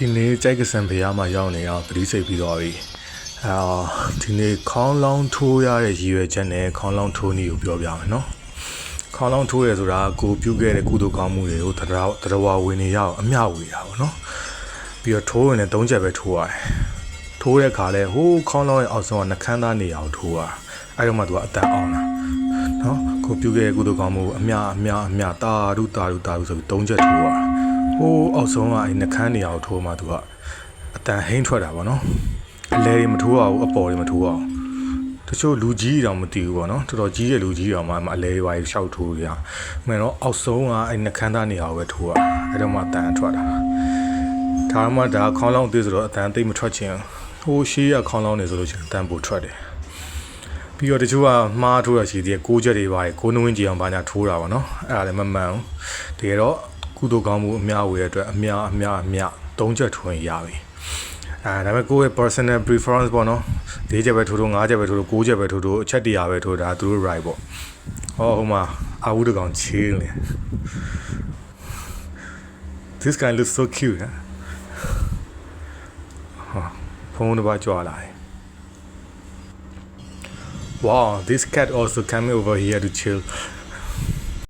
ဒီနေ့ကြိုက်ကစံဘုရားမှာရောက်နေအောင်သတိစိတ်ပြီးသွားပြီအာဒီနေ့ခေါင်းလောင်းထိုးရတဲ့ရည်ရွယ်ချက်နဲ့ခေါင်းလောင်းထိုးနည်းကိုပြောပြမယ်နော်ခေါင်းလောင်းထိုးရဆိုတာကိုပြုတ်ခဲ့တဲ့ကုသိုလ်ကောင်းမှုတွေကိုတရားတရားဝဝင်နေရအောင်အမျှဝေတာပေါ့နော်ပြီးတော့ထိုးရင်လည်း၃ချက်ပဲထိုးရတယ်ထိုးတဲ့ခါလဲဟိုးခေါင်းလောင်းရဲ့အောက်ဆုံးကနှခမ်းသားနေအောင်ထိုးရအဲ့တော့မှသူကအတန်အောင်လာနော်ကိုပြုတ်ခဲ့တဲ့ကုသိုလ်ကောင်းမှုကိုအမျှအမျှအမျှတာရုတာရုတာရုဆိုပြီး၃ချက်ထိုးရ ဟိုးအောက်ဆုံးကအဲ့နှခမ်းနေအောင်ထိုးမှသူကအတန်ဟိန်းထွက်တာပေါ့နော်အလဲတွေမထိုးအောင်အပေါ်တွေမထိုးအောင်တချို့လူကြီးတောင်မတည်ဘူးပေါ့နော်တော်တော်ကြီးရဲ့လူကြီးတောင်မှအလဲပါရှောက်ထိုးရမှန်တော့အောက်ဆုံးကအဲ့နှခမ်းသားနေရာကိုပဲထိုးရအဲ့တော့မှတန်ထွက်တာဒါမှဒါခေါင်းလောင်းသေးဆိုတော့အတန်သိမ့်မထွက်ချင်ဟိုရှေးရခေါင်းလောင်းနေဆိုလို့ချင်းတန်ပိုထွက်တယ်ပြီးတော့တချို့ကမှားထိုးရရှိသေးတယ်ကိုးချက်တွေပါတယ်ကိုးနှဝင်းကြည်အောင်ဘာညာထိုးတာပေါ့နော်အဲ့ဒါလည်းမမှန်ဘူးတကယ်တော့ ကုသိုလ်ကောင်းမှုအများဝေတဲ့အတွက်အများအများအများသုံးချက်ထွင်ရပြီအဲဒါပေမဲ့ကိုယ့်ရဲ့ personal preference ပေါ့နော်၄ချက်ပဲထိုးထိုး၅ချက်ပဲထိုးထိုး၉ချက်ပဲထိုးထိုးအချက်တရာပဲထိုးဒါသူတို့ right ပေါ့ဟောဟိုမှာအာဝုဒကောင်ချေးလေ This guy looks so cute ဟာဖုန်းတစ်ပါးကြွလာတယ် Wow this cat also coming over here to chill